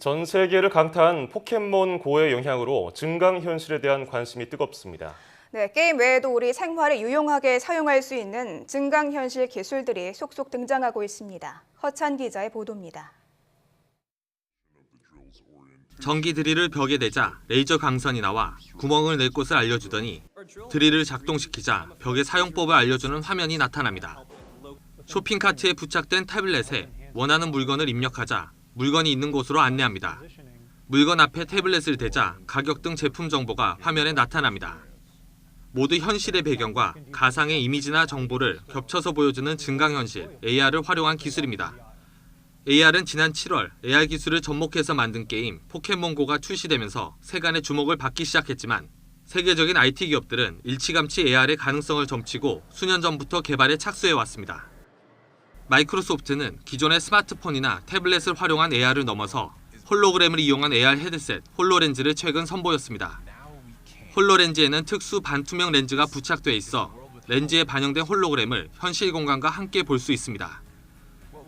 전 세계를 강타한 포켓몬 고의 영향으로 증강현실에 대한 관심이 뜨겁습니다. 네, 게임 외에도 우리 생활에 유용하게 사용할 수 있는 증강현실 기술들이 속속 등장하고 있습니다. 허찬 기자의 보도입니다. 전기 드릴을 벽에 대자 레이저 광선이 나와 구멍을 낼 곳을 알려주더니 드릴을 작동시키자 벽의 사용법을 알려주는 화면이 나타납니다. 쇼핑카트에 부착된 태블릿에 원하는 물건을 입력하자 물건이 있는 곳으로 안내합니다. 물건 앞에 태블릿을 대자 가격 등 제품 정보가 화면에 나타납니다. 모두 현실의 배경과 가상의 이미지나 정보를 겹쳐서 보여주는 증강현실 AR을 활용한 기술입니다. AR은 지난 7월 AR 기술을 접목해서 만든 게임 포켓몬고가 출시되면서 세간의 주목을 받기 시작했지만 세계적인 IT 기업들은 일찌감치 AR의 가능성을 점치고 수년 전부터 개발에 착수해 왔습니다. 마이크로소프트는 기존의 스마트폰이나 태블릿을 활용한 AR을 넘어서 홀로그램을 이용한 AR 헤드셋 홀로렌즈를 최근 선보였습니다. 홀로렌즈에는 특수 반투명 렌즈가 부착돼 있어 렌즈에 반영된 홀로그램을 현실 공간과 함께 볼 수 있습니다.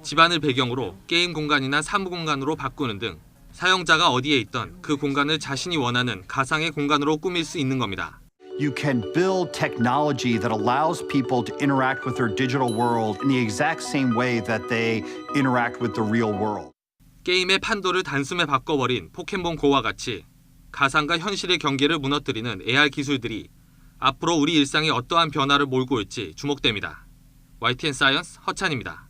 집안을 배경으로 게임 공간이나 사무 공간으로 바꾸는 등 사용자가 어디에 있던 그 공간을 자신이 원하는 가상의 공간으로 꾸밀 수 있는 겁니다. You can build technology that allows people to interact with their digital world in the exact same way that they interact with the real world. 게임의 판도를 단숨에 바꿔버린 포켓몬 고와 같이 가상과 현실의 경계를 무너뜨리는 AR 기술들이 앞으로 우리 일상에 어떠한 변화를 몰고 올지 주목됩니다. YTN 사이언스 허찬입니다.